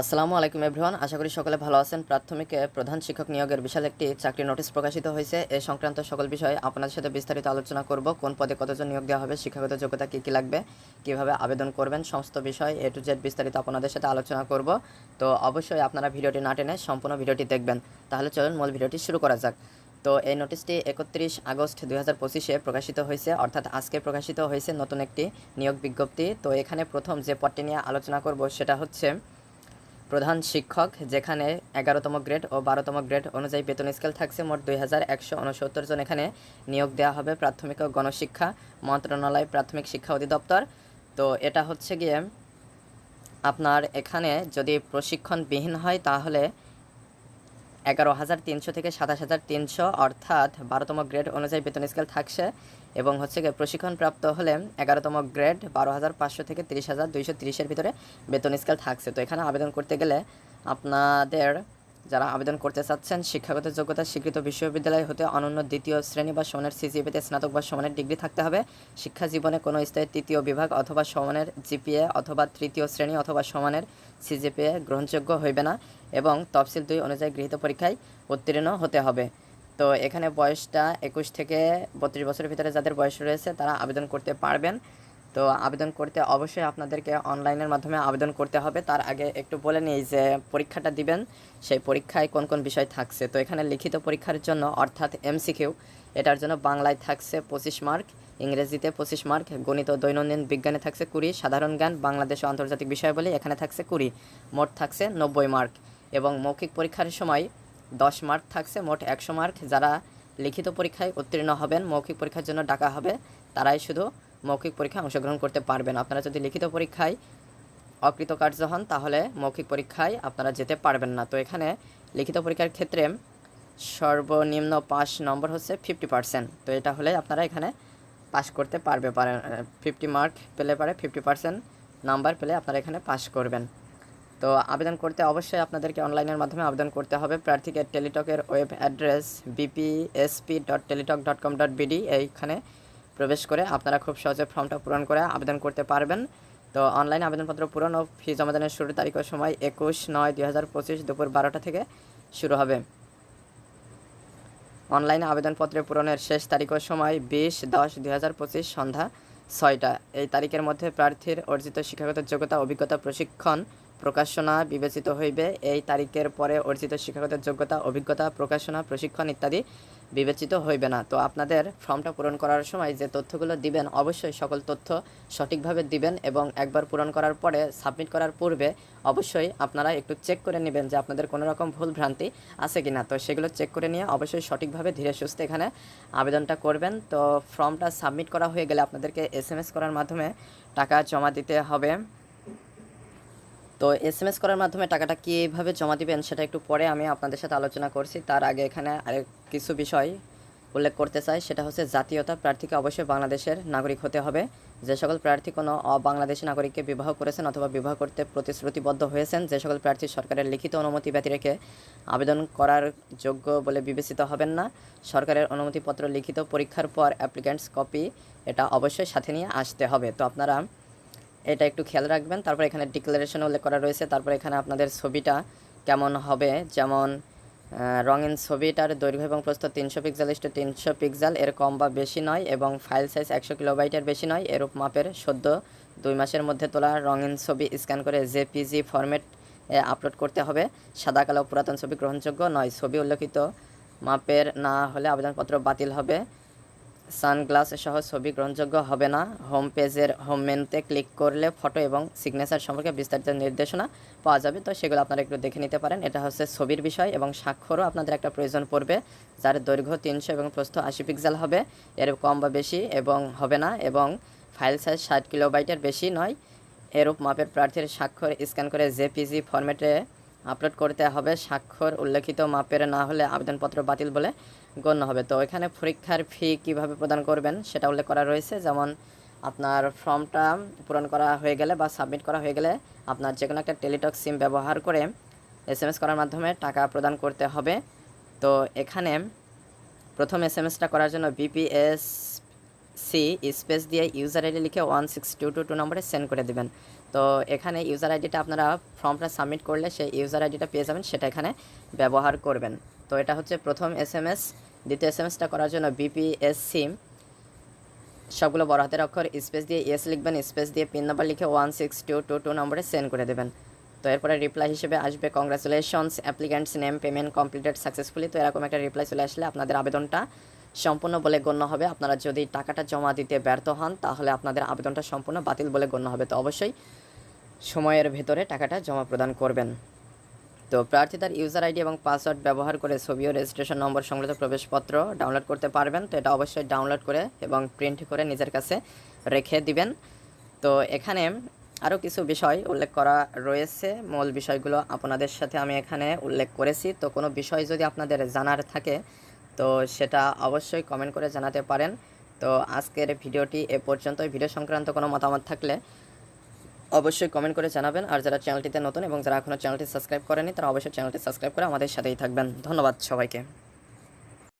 আসসালামু আলাইকুম এভরিওয়ান আশা করি সকলে ভালো আছেন। প্রাথমিকে প্রধান শিক্ষক নিয়োগের বিশাল একটি চাকরি নোটিশ প্রকাশিত হয়েছে। এ সংক্রান্ত সকল বিষয়ে আপনাদের সাথে বিস্তারিত আলোচনা করব। কোন পদে কতজন নিয়োগ দেওয়া হবে, শিক্ষাগত যোগ্যতা কী কী লাগবে, কীভাবে আবেদন করবেন, সমস্ত বিষয় এ টু জেড বিস্তারিত আপনাদের সাথে আলোচনা করব। তো অবশ্যই আপনারা ভিডিওটি না টেনে সম্পূর্ণ ভিডিওটি দেখবেন। তাহলে চলুন মূল ভিডিওটি শুরু করা যাক। তো এই নোটিশটি একত্রিশ আগস্ট দুই হাজার পঁচিশে প্রকাশিত হয়েছে। অর্থাৎ আজকে প্রকাশিত হয়েছে নতুন একটি নিয়োগ বিজ্ঞপ্তি। তো এখানে প্রথম যে পদটি নিয়ে আলোচনা করব সেটা হচ্ছে প্রধান শিক্ষক, যেখানে এগারোতম গ্রেড ও বারোতম গ্রেড অনুযায়ী বেতন স্কেল থাকছে মোট দুই হাজার একশো উনসত্তর জন। এখানে নিয়োগ দেওয়া হবে প্রাথমিক ও গণশিক্ষা মন্ত্রণালয় প্রাথমিক শিক্ষা অধিদপ্তর। তো এটা হচ্ছে গিয়ে আপনার এখানে যদি প্রশিক্ষণবিহীন হয়, তাহলে এগারো হাজার তিনশো থেকে সাতাশ হাজার তিনশো অর্থাৎ বারোতম গ্রেড অনুযায়ী বেতন স্কেল থাকছে। এবং হচ্ছে গিয়ে প্রশিক্ষণপ্রাপ্ত হলে এগারোতম গ্রেড বারো হাজার পাঁচশো থেকে তিরিশ হাজার দুইশো তিরিশের ভিতরে বেতন স্কেল থাকছে। তো এখানে আবেদন করতে গেলে আপনাদের যারা আবেদন করতে চাচ্ছেন, শিক্ষাগত যোগ্যতা, স্বীকৃত বিশ্ববিদ্যালয় হতে অনন্য দ্বিতীয় শ্রেণি বা সমানের সিজিপিতে স্নাতক বা সমানের ডিগ্রি থাকতে হবে। শিক্ষা জীবনে কোনো স্থায়ী তৃতীয় বিভাগ অথবা সমানের জিপিএ অথবা তৃতীয় শ্রেণি অথবা সমানের সিজিপিএ গ্রহণযোগ্য হইবে না এবং তফসিল দুই অনুযায়ী গৃহীত পরীক্ষায় উত্তীর্ণ হতে হবে। তো এখানে বয়সটা একুশ থেকে বত্রিশ বছরের ভিতরে যাদের বয়স রয়েছে, তারা আবেদন করতে পারবেন। তো আবেদন করতে অবশ্যই আপনাদেরকে অনলাইনের মাধ্যমে আবেদন করতে হবে। তার আগে একটু বলে নিই যে পরীক্ষাটা দিবেন, সেই পরীক্ষায় কোন কোন বিষয় থাকছে। তো এখানে লিখিত পরীক্ষার জন্য অর্থাৎ এমসিকিউ, এটার জন্য বাংলায় থাকছে পঁচিশ মার্ক, ইংরেজিতে পঁচিশ মার্ক, গণিত, দৈনন্দিন বিজ্ঞানে থাকছে কুড়ি, সাধারণ জ্ঞান, বাংলাদেশ আন্তর্জাতিক বিষয় বলে এখানে থাকছে কুড়ি, মোট থাকছে নব্বই মার্ক। এবং মৌখিক পরীক্ষার সময় দশ মার্ক থাকছে, মোট একশো মার্ক। যারা লিখিত পরীক্ষায় উত্তীর্ণ হবেন, মৌখিক পরীক্ষার জন্য ডাকা হবে, তারাই শুধু মৌখিক পরীক্ষায় অংশগ্রহণ করতে পারবেন। আপনারা যদি লিখিত পরীক্ষায় অকৃতকার্য হন, তাহলে মৌখিক পরীক্ষায় আপনারা যেতে পারবেন না। তো এখানে লিখিত পরীক্ষার ক্ষেত্রে সর্বনিম্ন পাস নম্বর হচ্ছে ফিফটি পার্সেন্ট তো এটা হলে আপনারা এখানে পাস করতে পারবে পারেন ফিফটি মার্ক পেলে পারে ফিফটি পার্সেন্ট নাম্বার পেলে আপনারা এখানে পাস করবেন। তো আবেদন করতে অবশ্যই আপনাদেরকে অনলাইনের মাধ্যমে আবেদন করতে হবে। প্রার্থীকে টেলিটকের web address BPSC dot Teletalk dot com dot BD এইখানে প্রবেশ করে আপনারা খুব সহজে ফর্মটা পূরণ করে আবেদন করতে পারবেন। তো অনলাইনে আবেদনপত্র পূরণ ও ফি জমাদানের শুরুর তারিখ ও সময় একুশ নয় দুই হাজার পঁচিশ দুপুর বারোটা থেকে শুরু হবে। অনলাইন আবেদনপত্রের পূরণের শেষ তারিখ ও সময় বিশ দশ দুই হাজার পঁচিশ সন্ধ্যা ছয়টা। এই তারিখের মধ্যে প্রার্থীর অর্জিত শিক্ষাগত যোগ্যতা, অভিজ্ঞতা, প্রশিক্ষণ প্রকাশনা বিবেচিত হইবে। এই তারিখের পরে অর্জিত শিক্ষাগত যোগ্যতা, অভিজ্ঞতা, প্রকাশনা, প্রশিক্ষণ ইত্যাদি বিবেচিত হইবে না। তো আপনাদের ফর্মটা পূরণ করার সময় যে তথ্যগুলো দিবেন, অবশ্যই সকল তথ্য সঠিকভাবে দিবেন এবং একবার পূরণ করার পরে সাবমিট করার পূর্বে অবশ্যই আপনারা একটু চেক করে নেবেন যে আপনাদের কোনো রকম ভুল ভ্রান্তি আছে কি না তো সেগুলো চেক করে নিয়ে অবশ্যই সঠিকভাবে ধীরে সুস্থে এখানে আবেদনটা করবেন। তো ফর্মটা সাবমিট করা হয়ে গেলে আপনাদেরকে এস করার মাধ্যমে টাকা জমা দিতে হবে। তো এস এম এস করার মাধ্যমে টাকাটা কীভাবে জমা দিবেন সেটা একটু পরে আমি আপনাদের সাথে আলোচনা করছি। তার আগে এখানে আরেক কিছু বিষয় উল্লেখ করতে চাই, সেটা হচ্ছে জাতীয়তা প্রার্থীকে অবশ্যই বাংলাদেশের নাগরিক হতে হবে। যে সকল প্রার্থী কোনো অবাংলাদেশি নাগরিককে বিবাহ করেছেন অথবা বিবাহ করতে প্রতিশ্রুতিবদ্ধ হয়েছেন, যে সকল প্রার্থী সরকারের লিখিত অনুমতি ব্যতি রেখে আবেদন করার যোগ্য বলে বিবেচিত হবেন না। সরকারের অনুমতিপত্র লিখিত পরীক্ষার পর অ্যাপ্লিক্যান্টস কপি এটা অবশ্যই সাথে নিয়ে আসতে হবে। তো আপনারা এটা একটু খেয়াল রাখবেন। তারপর এখানে ডিক্লারেশন উল্লেখ করা রয়েছে। তারপর এখানে আপনাদের ছবিটা কেমন হবে? যেমন রঙিন ছবিটার দৈর্ঘ্য এবং প্রস্থ তিনশো পিক্সেল ইস্টু তিনশো পিক্সেল এর কম বা বেশি নয় এবং ফাইল সাইজ একশো কিলোবাইটের বেশি নয়। এরূপ মাপের সদ্য দুই মাসের মধ্যে তোলা রঙিন ছবি স্ক্যান করে জেপিজি ফরম্যাট আপলোড করতে হবে। সাদা, কালো পুরাতন ছবি গ্রহণযোগ্য নয়। ছবি উল্লেখিত মাপের না হলে আবেদনপত্র বাতিল হবে। সানগ্লাস সহ ছবি গ্রহণযোগ্য হবে না। হোম পেজের হোম মেনুতে ক্লিক করলে ফটো এবং সিগনেচার সম্পর্কে বিস্তারিত নির্দেশনা পাওয়া যাবে। তো সেগুলো আপনারা একটু দেখে নিতে পারেন। এটা হচ্ছে ছবির বিষয় এবং স্বাক্ষরও আপনাদের একটা প্রয়োজন পড়বে, যার দৈর্ঘ্য তিনশো এবং প্রস্থ আশি পিক্সেল হবে। এর কম বা বেশি এবং হবে না এবং ফাইল সাইজ ষাট কিলোবাইটের বেশি নয়। এরূপ মাপের প্রার্থীর স্বাক্ষর স্ক্যান করে জেপিজি ফরম্যাটে আপলোড করতে হবে স্বাক্ষর, উল্লেখিত মাপের না হলে আবেদনপত্র বাতিল বলে গণ্য হবে। তো এখানে পরীক্ষার ফি কীভাবে প্রদান করবেন সেটা উল্লেখ করা রয়েছে। যেমন আপনার ফর্মটা পূরণ করা হয়ে গেলে বা সাবমিট করা হয়ে গেলে আপনার যে কোনো একটা টেলিটক সিম ব্যবহার করে এস এম এস করার মাধ্যমে টাকা প্রদান করতে হবে। তো এখানে প্রথম এস এম এসটা করার জন্য বিপিএস সি স্পেস দিয়ে ইউজার আইডি লিখে one six two two two নম্বরে সেন্ড করে দেবেন। তো এখানে ইউজার আইডিটা আপনারা ফর্মটা সাবমিট করলে সেই ইউজার আইডিটা পেয়ে যাবেন, সেটা এখানে ব্যবহার করবেন। তো এটা হচ্ছে প্রথম এস এম এস দ্বিতীয় এস এম এসটা করার জন্য বিপিএস সিম। সবগুলো বড় হাতের অক্ষর স্পেস দিয়ে ইয়েস লিখবেন, স্পেস দিয়ে পিন নাম্বার লিখে one six two two two নম্বরে সেন্ড করে দেবেন। তো এরপরে রিপ্লাই হিসেবে আসবে congratulations applicant's name payment completed successfully তো এরকম একটা রিপ্লাই চলে আসলে আপনাদের আবেদনটা সম্পূর্ণ বলে গণ্য হবে। আপনারা যদি টাকাটা জমা দিতে ব্যর্থ হন, তাহলে আপনাদের আবেদনটা সম্পূর্ণ বাতিল বলে গণ্য হবে। তো অবশ্যই সময়ের ভেতরে টাকাটা জমা প্রদান করবেন। তো প্রার্থী তার ইউজার আইডি এবং পাসওয়ার্ড ব্যবহার করে ছবি ও রেজিস্ট্রেশন নম্বর সংক্রান্ত প্রবেশপত্র ডাউনলোড করতে পারবেন। তো এটা অবশ্যই ডাউনলোড করে এবং প্রিন্ট করে নিজের কাছে রেখে দিবেন। তো এখানে আরও কিছু বিষয় উল্লেখ করা রয়েছে। মূল বিষয়গুলো আপনাদের সাথে আমি এখানে উল্লেখ করেছি। তো কোনো বিষয় যদি আপনাদের জানার থাকে তো সেটা অবশ্যই কমেন্ট করে জানাতে পারেন। তো আজকের ভিডিওটি এ পর্যন্ত ভিডিও সংক্রান্ত কোনো মতামত থাকলে অবশ্যই কমেন্ট করে জানাবেন। আর যারা চ্যানেলটিতে নতুন এবং যারা এখনও চ্যানেলটি সাবস্ক্রাইব করেনি তারা অবশ্যই চ্যানেলটি সাবস্ক্রাইব করে আমাদের সাথেই থাকবেন। ধন্যবাদ সবাইকে।